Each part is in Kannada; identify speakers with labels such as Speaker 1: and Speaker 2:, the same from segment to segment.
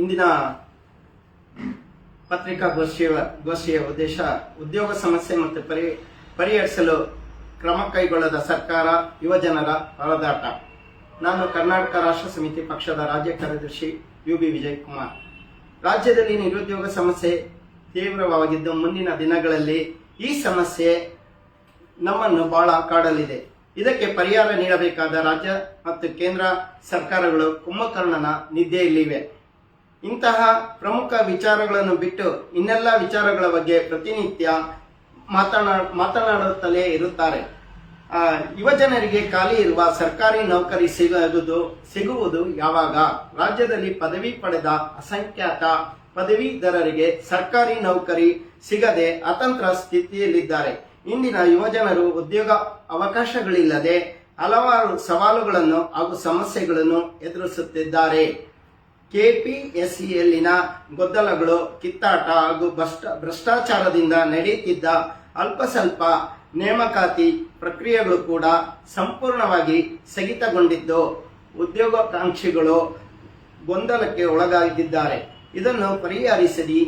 Speaker 1: ಇಂದಿನ ಪತ್ರಿಕಾಗೋಷ್ಠಿಯ, ಗೋಷ್ಠಿಯ ಉದ್ದೇಶ ಉದ್ಯೋಗ ಸಮಸ್ಯೆ ಮತ್ತು ಪರಿ, ಪರಿಹರಿಸಲು ಕ್ರಮ ಕೈಗೊಳ್ಳದ ಸರ್ಕಾರ ಯುವಜನರ ಪರದಾಟ ನಾನು ಕರ್ನಾಟಕ ರಾಷ್ಟ್ರ ಸಮಿತಿ ಪಕ್ಷದ ರಾಜ್ಯ ಕಾರ್ಯದರ್ಶಿ ಯು ಬಿ ವಿಜಯ್ ಕುಮಾರ್ ರಾಜ್ಯದಲ್ಲಿ ನಿರುದ್ಯೋಗ ಸಮಸ್ಯೆ ತೀವ್ರವಾಗಿದ್ದು ಮುಂದಿನ ದಿನಗಳಲ್ಲಿ ಈ ಸಮಸ್ಯೆ ನಮ್ಮನ್ನು ಬಹಳ ಕಾಡಲಿದೆ. ಇದಕ್ಕೆ ಪರಿಹಾರ ನೀಡಬೇಕಾದ ರಾಜ್ಯ ಮತ್ತು ಕೇಂದ್ರ ಸರ್ಕಾರಗಳು ಕುಂಭಕರ್ಣನ ನಿದ್ದೆಯಲ್ಲಿವೆ. ಇಂತಹ ಪ್ರಮುಖ ವಿಚಾರಗಳನ್ನು ಬಿಟ್ಟು ಇನ್ನೆಲ್ಲ ವಿಚಾರಗಳ ಬಗ್ಗೆ ಪ್ರತಿನಿತ್ಯ ಮಾತನಾ, ಮಾತನಾಡುತ್ತಲೇ ಇರುತ್ತಾರೆ. ಯುವಜನರಿಗೆ ಖಾಲಿ ಇರುವ ಸರ್ಕಾರಿ ನೌಕರಿ ಸಿಗುವುದು ಸಿಗುವುದು ಯಾವಾಗ? ರಾಜ್ಯದಲ್ಲಿ ಪದವಿ ಪಡೆದ ಅಸಂಖ್ಯಾತ ಪದವೀಧರರಿಗೆ ಸರ್ಕಾರಿ ನೌಕರಿ ಸಿಗದೆ ಅತಂತ್ರ ಸ್ಥಿತಿಯಲ್ಲಿದ್ದಾರೆ. ಇಂದಿನ ಯುವಜನರು ಉದ್ಯೋಗ ಅವಕಾಶಗಳಿಲ್ಲದೆ ಹಲವಾರು ಸವಾಲುಗಳನ್ನು ಹಾಗೂ ಸಮಸ್ಯೆಗಳನ್ನು ಎದುರಿಸುತ್ತಿದ್ದಾರೆ. ಕೆಪಿಎಸ್ಸಿಯಲ್ಲಿನ ಗೊದ್ದಲಗಳು ಕಿತ್ತಾಟ ಹಾಗೂ ಭ್ರಷ್ಟ, ಭ್ರಷ್ಟಾಚಾರದಿಂದ ನಡೆಯುತ್ತಿದ್ದ ಅಲ್ಪ ಸ್ವಲ್ಪ ನೇಮಕಾತಿ ಪ್ರಕ್ರಿಯೆಗಳು ಕೂಡ ಸಂಪೂರ್ಣವಾಗಿ ಸ್ಥಗಿತಗೊಂಡಿದ್ದು, ಉದ್ಯೋಗಾಕಾಂಕ್ಷಿಗಳು ಗೊಂದಲಕ್ಕೆ ಒಳಗಾಗಿದ್ದಾರೆ. ಇದನ್ನು ಪರಿಹರಿಸದಿ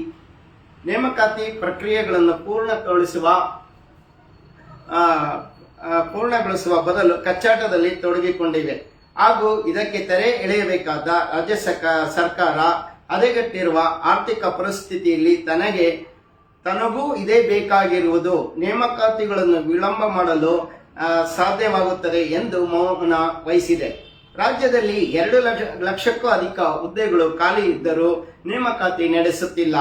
Speaker 1: ನೇಮಕಾತಿ ಪ್ರಕ್ರಿಯೆಗಳನ್ನು ಪೂರ್ಣಗೊಳಿಸುವ ಪೂರ್ಣಗೊಳಿಸುವ ಬದಲು ಕಚ್ಚಾಟದಲ್ಲಿ ತೊಡಗಿಕೊಂಡಿವೆ. ಹಾಗೂ ಇದಕ್ಕೆ ತೆರೆ ಎಳೆಯಬೇಕಾದ ರಾಜ್ಯ ಸರ್ಕ- ಸರ್ಕಾರ ಅದೆಗಟ್ಟಿರುವ ಆರ್ಥಿಕ ಪರಿಸ್ಥಿತಿಯಲ್ಲಿ ತನಗೆ, ತನಗೂ ಇದೇ ಬೇಕಾಗಿರುವುದು ನೇಮಕಾತಿಗಳನ್ನು ವಿಳಂಬ ಮಾಡಲು ಸಾಧ್ಯವಾಗುತ್ತದೆ ಎಂದು ಮೌನ ವಹಿಸಿದೆ. ರಾಜ್ಯದಲ್ಲಿ ಎರಡು ಲಕ್ಷ, ಲಕ್ಷಕ್ಕೂ ಅಧಿಕ ಹುದ್ದೆಗಳು ಖಾಲಿ ಇದ್ದರೂ ನೇಮಕಾತಿ ನಡೆಸುತ್ತಿಲ್ಲ.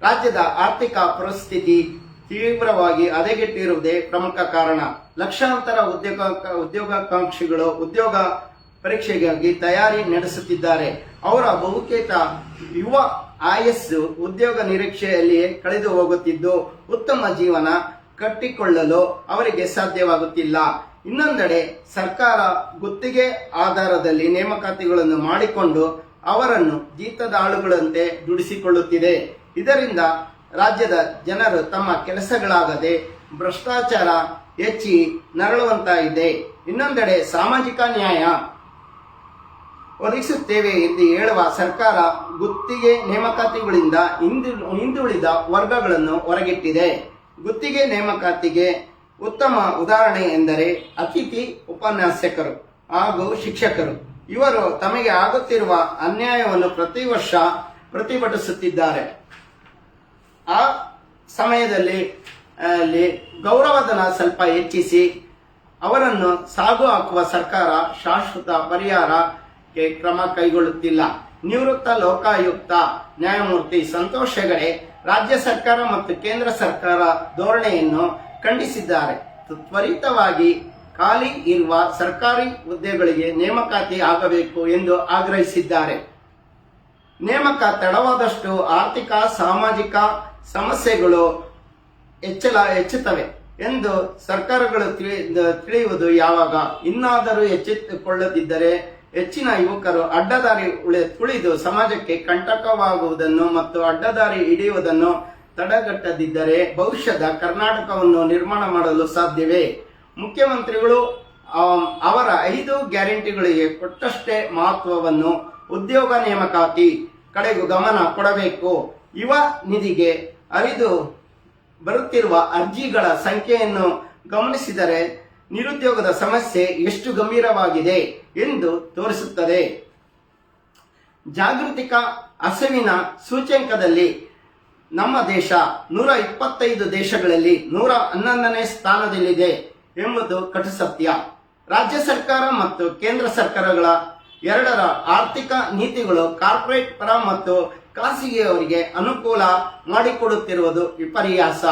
Speaker 1: ರಾಜ್ಯದ ಆರ್ಥಿಕ ಪರಿಸ್ಥಿತಿ ತೀವ್ರವಾಗಿ ಹದಗೆಟ್ಟಿರುವುದೇ ಪ್ರಮುಖ ಕಾರಣ. ಲಕ್ಷಾಂತರ ಉದ್ಯೋಗ, ಉದ್ಯೋಗಾಕಾಂಕ್ಷಿಗಳು ಉದ್ಯೋಗ ಪರೀಕ್ಷೆಗಾಗಿ ತಯಾರಿ ನಡೆಸುತ್ತಿದ್ದಾರೆ. ಅವರ ಬಹುತೇಕ ಯುವ ಆಯಸ್ಸು ಉದ್ಯೋಗ ನಿರೀಕ್ಷೆಯಲ್ಲಿಯೇ ಕಳೆದು ಹೋಗುತ್ತಿದ್ದು, ಉತ್ತಮ ಜೀವನ ಕಟ್ಟಿಕೊಳ್ಳಲು ಅವರಿಗೆ ಸಾಧ್ಯವಾಗುತ್ತಿಲ್ಲ. ಇನ್ನೊಂದೆಡೆ ಸರ್ಕಾರ ಗುತ್ತಿಗೆ ಆಧಾರದಲ್ಲಿ ನೇಮಕಾತಿಗಳನ್ನು ಮಾಡಿಕೊಂಡು ಅವರನ್ನು ಜೀತದಾಳುಗಳಂತೆ ದುಡಿಸಿಕೊಳ್ಳುತ್ತಿದೆ. ಇದರಿಂದ ರಾಜ್ಯದ ಜನರು ತಮ್ಮ ಕೆಲಸಗಳಾಗದೆ ಭ್ರಷ್ಟಾಚಾರ ಹೆಚ್ಚಿ ನರಳುವಂತಾಗಿದೆ. ಇನ್ನೊಂದೆಡೆ ಸಾಮಾಜಿಕ ನ್ಯಾಯ ಒದಗಿಸುತ್ತೇವೆ ಎಂದು ಹೇಳುವ ಸರ್ಕಾರ ಗುತ್ತಿಗೆ ನೇಮಕಾತಿಗಳಿಂದ ಹಿಂದು, ಹಿಂದುಳಿದ ವರ್ಗಗಳನ್ನು ಹೊರಗಿಟ್ಟಿದೆ. ಗುತ್ತಿಗೆ ನೇಮಕಾತಿಗೆ ಉತ್ತಮ ಉದಾಹರಣೆ ಎಂದರೆ ಅತಿಥಿ ಉಪನ್ಯಾಸಕರು ಹಾಗೂ ಶಿಕ್ಷಕರು. ಇವರು ತಮಗೆ ಆಗುತ್ತಿರುವ ಅನ್ಯಾಯವನ್ನು ಪ್ರತಿ ವರ್ಷ ಪ್ರತಿಭಟಿಸುತ್ತಿದ್ದಾರೆ. ಆ ಸಮಯದಲ್ಲಿ ಅಲ್ಲಿ ಗೌರವಧನ ಸ್ವಲ್ಪ ಹೆಚ್ಚಿಸಿ, ಅವರನ್ನು ಸಾಗು ಹಾಕುವ ಸರ್ಕಾರ ಶಾಶ್ವತ ಪರಿಹಾರಕ್ಕೆ ಕ್ರಮ ಕೈಗೊಳ್ಳುತ್ತಿಲ್ಲ. ನಿವೃತ್ತ ಲೋಕಾಯುಕ್ತ ನ್ಯಾಯಮೂರ್ತಿ ಸಂತೋಷ್ ಹೆಗಡೆ ರಾಜ್ಯ ಸರ್ಕಾರ ಮತ್ತು ಕೇಂದ್ರ ಸರ್ಕಾರ ಧೋರಣೆಯನ್ನು ಖಂಡಿಸಿದ್ದಾರೆ. ತ್ವರಿತವಾಗಿ ಖಾಲಿ ಇರುವ ಸರ್ಕಾರಿ ಹುದ್ದೆಗಳಿಗೆ ನೇಮಕಾತಿ ಆಗಬೇಕು ಎಂದು ಆಗ್ರಹಿಸಿದ್ದಾರೆ. ನೇಮಕ ತಡವಾದಷ್ಟು ಆರ್ಥಿಕ, ಸಾಮಾಜಿಕ ಸಮಸ್ಯೆಗಳು ಹೆಚ್ಚಲ ಹೆಚ್ಚುತ್ತವೆ ಎಂದು ಸರ್ಕಾರಗಳು ತಿಳಿ- ತಿಳಿಯುವುದು ಯಾವಾಗ? ಇನ್ನಾದರೂ ಎಚ್ಚೆತ್ತುಕೊಳ್ಳದಿದ್ದರೆ ಹೆಚ್ಚಿನ ಯುವಕರು ಅಡ್ಡದಾರಿ ಉಳಿ, ತುಳಿದು ಸಮಾಜಕ್ಕೆ ಕಂಟಕವಾಗುವುದನ್ನು ಮತ್ತು ಅಡ್ಡದಾರಿ ಹಿಡಿಯುವುದನ್ನು ತಡೆಗಟ್ಟದಿದ್ದರೆ ಭವಿಷ್ಯದ ಕರ್ನಾಟಕವನ್ನು ನಿರ್ಮಾಣ ಮಾಡಲು ಸಾಧ್ಯವೇ? ಮುಖ್ಯಮಂತ್ರಿಗಳು ಅವರ ಐದು ಗ್ಯಾರಂಟಿಗಳಿಗೆ ಕೊಟ್ಟಷ್ಟೇ ಮಹತ್ವವನ್ನು ಉದ್ಯೋಗ ನೇಮಕಾತಿ ಕಡೆಗೂ ಗಮನ ಕೊಡಬೇಕು. ಯುವ ನಿಧಿಗೆ ಅರಿದು ಬರುತ್ತಿರುವ ಅರ್ಜಿಗಳ ಸಂಖ್ಯೆಯನ್ನು ಗಮನಿಸಿದರೆ ನಿರುದ್ಯೋಗದ ಸಮಸ್ಯೆ ಎಷ್ಟು ಗಂಭೀರವಾಗಿದೆ ಎಂದು ತೋರಿಸುತ್ತದೆ. ಜಾಗೃತಿಕ ಹಸಿವಿನ ಸೂಚ್ಯಂಕದಲ್ಲಿ ನಮ್ಮ ದೇಶ ನೂರ ಇಪ್ಪತ್ತೈದು ದೇಶಗಳಲ್ಲಿ ನೂರ ಹನ್ನೊಂದನೇ ಸ್ಥಾನದಲ್ಲಿದೆ ಎಂಬುದು ಕಟು ಸತ್ಯ ರಾಜ್ಯ ಸರ್ಕಾರ ಮತ್ತು ಕೇಂದ್ರ ಸರ್ಕಾರಗಳ ಎರಡರ ಆರ್ಥಿಕ ನೀತಿಗಳು ಕಾರ್ಪೊರೇಟ್ ಪರ ಮತ್ತು ಖಾಸಗಿಯವರಿಗೆ ಅನುಕೂಲ ಮಾಡಿಕೊಡುತ್ತಿರುವುದು ವಿಪರ್ಯಾಸ.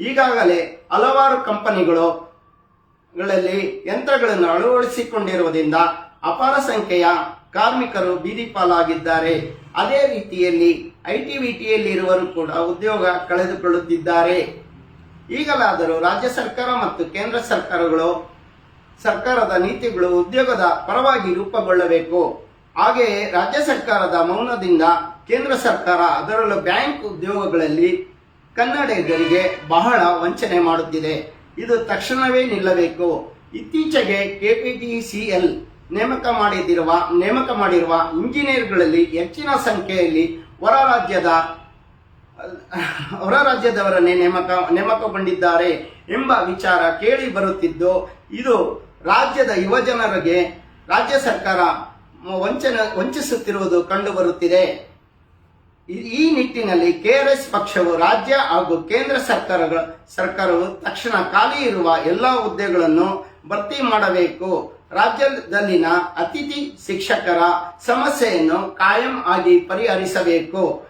Speaker 1: ಈಗಾಗಲೇ ಹಲವಾರು ಕಂಪನಿಗಳು ಗಳಲ್ಲಿ ಯಂತ್ರಗಳನ್ನು ಅಳವಡಿಸಿಕೊಂಡಿರುವುದರಿಂದ ಅಪಾರ ಸಂಖ್ಯೆಯ ಕಾರ್ಮಿಕರು ಬೀದಿ ಪಾಲಾಗಿದ್ದಾರೆ. ಅದೇ ರೀತಿಯಲ್ಲಿ ಐಟಿ ವಿಟಿಯಲ್ಲಿ ಇರುವರು ಕೂಡ ಉದ್ಯೋಗ ಕಳೆದುಕೊಳ್ಳುತ್ತಿದ್ದಾರೆ. ಈಗಲಾದರೂ ರಾಜ್ಯ ಸರ್ಕಾರ ಮತ್ತು ಕೇಂದ್ರ ಸರ್ಕಾರಗಳು ಸರ್ಕಾರದ ನೀತಿಗಳು ಉದ್ಯೋಗದ ಪರವಾಗಿ ರೂಪುಗೊಳ್ಳಬೇಕು. ಹಾಗೆಯೇ ರಾಜ್ಯ ಸರ್ಕಾರದ ಮೌನದಿಂದ ಕೇಂದ್ರ ಸರ್ಕಾರ ಅದರಲ್ಲೂ ಬ್ಯಾಂಕ್ ಉದ್ಯೋಗಗಳಲ್ಲಿ ಕನ್ನಡಿಗರಿಗೆ ಬಹಳ ವಂಚನೆ ಮಾಡುತ್ತಿದೆ. ಇದು ತಕ್ಷಣವೇ ನಿಲ್ಲಬೇಕು. ಇತ್ತೀಚೆಗೆ ಕೆಪಿಟಿಸಿಎಲ್ ನೇಮಕ ಮಾಡಿದಿರುವ, ನೇಮಕ ಮಾಡಿರುವ ಇಂಜಿನಿಯರ್ಗಳಲ್ಲಿ ಹೆಚ್ಚಿನ ಸಂಖ್ಯೆಯಲ್ಲಿ ಹೊರ ರಾಜ್ಯದ, ಹೊರ ರಾಜ್ಯದವರನ್ನೇ ನೇಮಕ, ನೇಮಕಗೊಂಡಿದ್ದಾರೆ ಎಂಬ ವಿಚಾರ ಕೇಳಿ ಬರುತ್ತಿದ್ದು, ಇದು ರಾಜ್ಯದ ಯುವಜನರಿಗೆ ರಾಜ್ಯ ಸರ್ಕಾರ ವಂಚನೆ ವಂಚಿಸುತ್ತಿರುವುದು ಕಂಡುಬರುತ್ತಿದೆ ಈ- ನಿಟ್ಟಿನಲ್ಲಿ ಕೆಆರ್ಎಸ್ ಪಕ್ಷವು ರಾಜ್ಯ ಹಾಗೂ ಕೇಂದ್ರ ಸರ್ಕಾರಗಳ, ಸರ್ಕಾರವು ತಕ್ಷಣ ಖಾಲಿ ಇರುವ ಎಲ್ಲಾ ಹುದ್ದೆಗಳನ್ನು ಭರ್ತಿ ಮಾಡಬೇಕು. ರಾಜ್ಯದಲ್ಲಿನ ಅತಿಥಿ ಶಿಕ್ಷಕರ ಸಮಸ್ಯೆಯನ್ನು ಕಾಯಂ ಆಗಿ ಪರಿಹರಿಸಬೇಕು.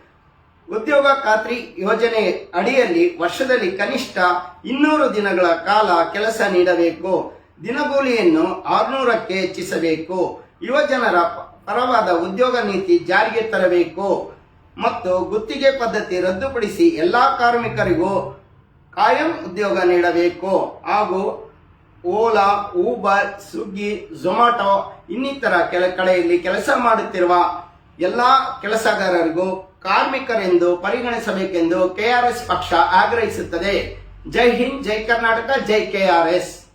Speaker 1: ಉದ್ಯೋಗ ಖಾತ್ರಿ ಯೋಜನೆ ಅಡಿಯಲ್ಲಿ ವರ್ಷದಲ್ಲಿ ಕನಿಷ್ಠ ಇನ್ನೂರು ದಿನಗಳ ಕಾಲ ಕೆಲಸ ನೀಡಬೇಕು. ದಿನಗೂಲಿಯನ್ನು ಆರ್ನೂರಕ್ಕೆ ಹೆಚ್ಚಿಸಬೇಕು. ಯುವಜನರ ಪರವಾದ ಉದ್ಯೋಗ ನೀತಿ ಜಾರಿಗೆ ತರಬೇಕು. ಮತ್ತು ಗುತ್ತಿಗೆ ಪದ್ಧತಿ ರದ್ದುಪಡಿಸಿ ಎಲ್ಲಾ ಕಾರ್ಮಿಕರಿಗೂ ಕಾಯಂ ಉದ್ಯೋಗ ನೀಡಬೇಕು. ಹಾಗೂ ಓಲಾ, ಊಬರ್, ಸ್ವಿಗ್ಗಿ ಝೊಮ್ಯಾಟೊ ಇನ್ನಿತರ ಕೆಲ ಕಡೆಯಲ್ಲಿ ಕೆಲಸ ಮಾಡುತ್ತಿರುವ ಎಲ್ಲಾ ಕೆಲಸಗಾರರಿಗೂ ಕಾರ್ಮಿಕರೆಂದು ಪರಿಗಣಿಸಬೇಕೆಂದು ಕೆಆರ್ಎಸ್ ಪಕ್ಷ ಆಗ್ರಹಿಸುತ್ತದೆ. ಜೈ ಹಿಂದ್, ಜೈ ಕರ್ನಾಟಕ, ಜೈ ಕೆಆರ್ಎಸ್.